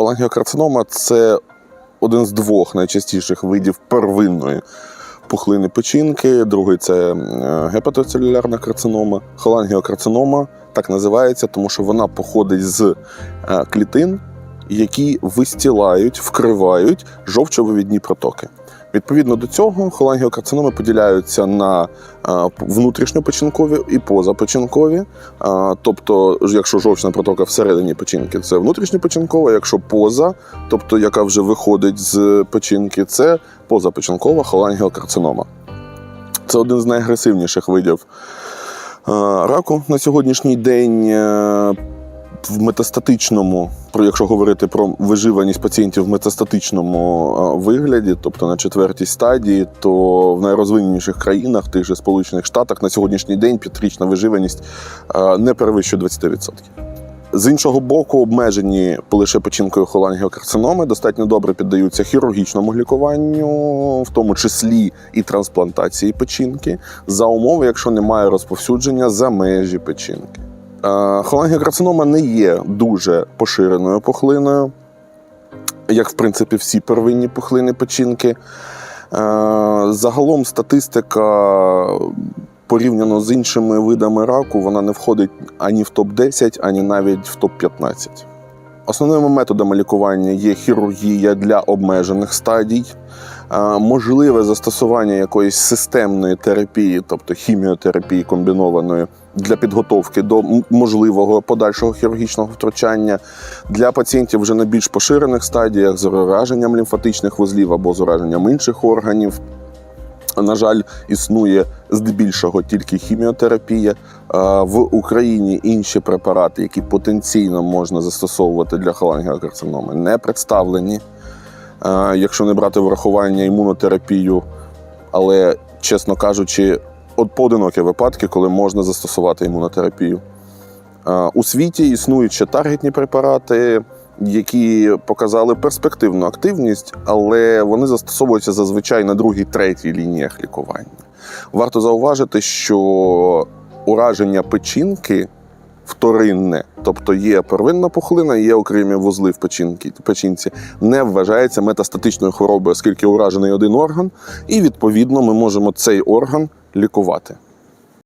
Холангіокарцинома це один з двох найчастіших видів первинної пухлини печінки. Другий це е, гепатоцелюлярна карцинома. Холангіокарцинома так називається, тому що вона походить з е, клітин, які вистілають, вкривають жовчовивідні протоки. Відповідно до цього, холангіокарциноми поділяються на е, внутрішньопечінкові і позапечінкові. Тобто, якщо жовчна протока всередині печінки, це внутрішньопечінкова, якщо поза, тобто яка вже виходить з печінки, це позапечінкова холангіокарцинома. Це один з найагресивніших видів е, раку на сьогоднішній день. В метастатичному, про якщо говорити про виживаність пацієнтів в метастатичному е, вигляді, тобто на четвертій стадії, то в найрозвиненіших країнах, тих же Сполучених Штатах, на сьогоднішній день п'ятирічна виживаність е, не перевищує 20%. З іншого боку, обмежені лише печінкою холангіокарциноми достатньо добре піддаються хірургічному лікуванню, в тому числі і трансплантації печінки, за умови, якщо немає розповсюдження за межі печінки. Е, Холангіокарцинома не є дуже поширеною пухлиною, як в принципі всі первинні пухлини печінки. Е, Загалом статистика порівняно з іншими видами раку, вона не входить ані в топ-10, ані навіть в топ-15. Основними методами лікування є хірургія для обмежених стадій, е, можливе застосування якоїсь системної терапії, тобто хіміотерапії комбінованої для підготовки до можливого подальшого хірургічного втручання для пацієнтів вже на більш поширених стадіях з ураженням лімфатичних вузлів або з ураженням інших органів. На жаль, існує здебільшого тільки хіміотерапія. В Україні інші препарати, які потенційно можна застосовувати для холангіокарциноми, не представлені. Якщо не брати врахування імунотерапію, але, чесно кажучи, от поодинокі випадки, коли можна застосувати імунотерапію. У світі існують ще таргетні препарати, які показали перспективну активність, але вони застосовуються зазвичай на другій, третій лініях лікування. Варто зауважити, що ураження печінки вторинне, тобто є первинна пухлина, є окремі вузли в печінці, печінці, не вважається метастатичною хворобою, оскільки уражений один орган, і відповідно ми можемо цей орган лікувати.